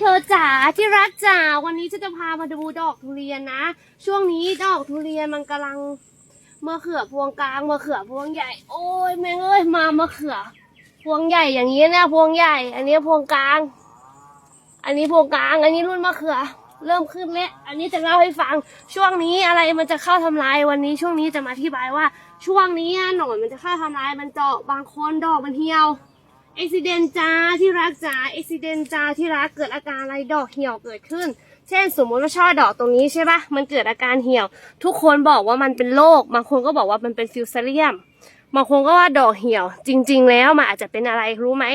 เธอจ๋าที่รักจ๋าวันนี้ฉันจะพามาดูดอกทุเรียนนะ ช่วงนี้ดอกทุเรียนมันกำลังมะเขือพวงกลางมะเขือพวงใหญ่ โอ้ยแม่งเอ้ยมามะเขือ พวงใหญ่อย่างนี้นี่ยพวงใหญ่ อันนี้พวงกลาง อันนี้พวงกลาง อันนี้รุ่นมะเขือ เริ่มขึ้นแล้วอันนี้จะเล่าให้ฟัง ช่วงนี้อะไรมันจะเข้าทำลายวันนี้ช่วงนี้จะมาอธิบายว่า ช่วงนี้หนอนมันจะเข้าทำลายมันเจาะบางคนดอกมันเหี่ยว อ็กซิเดนจ้าที่รักจ้าเอซิเดนจ้าที่รักเกิดอาการอะไรดอกเหี่ยวเกิดขึ้น เช่นสมมุติว่าช่อดอกตรงนี้ใช่ปะมันเกิดอาการเหี่ยว ทุกคนบอกว่ามันเป็นโรคบางคนก็บอกว่ามันเป็นฟิวเซเรียมบางคนก็ว่าดอกเหี่ยว จริง ๆ แล้วมันอาจจะเป็นอะไรรู้ไหม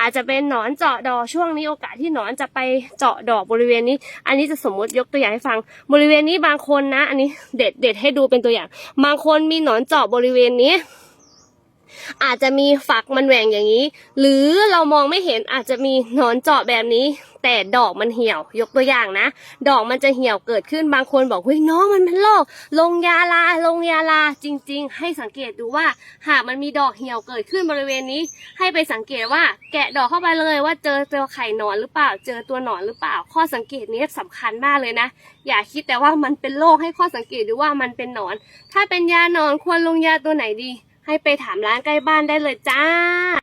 อาจจะเป็นหนอนเจาะดอกช่วงนี้โอกาสที่หนอนจะไปเจาะดอกบริเวณนี้ อันนี้จะสมมติยกตัวอย่างให้ฟัง บริเวณนี้บางคนนะ อันนี้เด็ดเด็ดให้ดูเป็นตัวอย่าง บางคนมีหนอนเจาะบริเวณนี้ อาจจะมีฝักมันแหว่งอย่างนี้ หรือเรามองไม่เห็นอาจจะมีหนอนเจาะแบบนี้ แต่ดอกมันเหี่ยวยกตัวอย่างนะ ดอกมันจะเหี่ยวเกิดขึ้นบางคนบอกเฮ้ยน้องมันเป็นโรคลงยาลาลงยาลาจริง ๆ ให้สังเกตดูว่า หากมันมีดอกเหี่ยวเกิดขึ้นบริเวณนี้ ให้ไปสังเกตว่าแกะดอกเข้าไปเลยว่าเจอเจอไข่หนอนหรือเปล่า เจอตัวหนอนหรือเปล่า ข้อสังเกตนี้สำคัญมากเลยนะ อย่าคิดแต่ว่ามันเป็นโรคให้ข้อสังเกตดูว่ามันเป็นหนอน ถ้าเป็นยาหนอนควรลงยาตัวไหนดี ให้ไปถามร้านใกล้บ้านได้เลยจ้า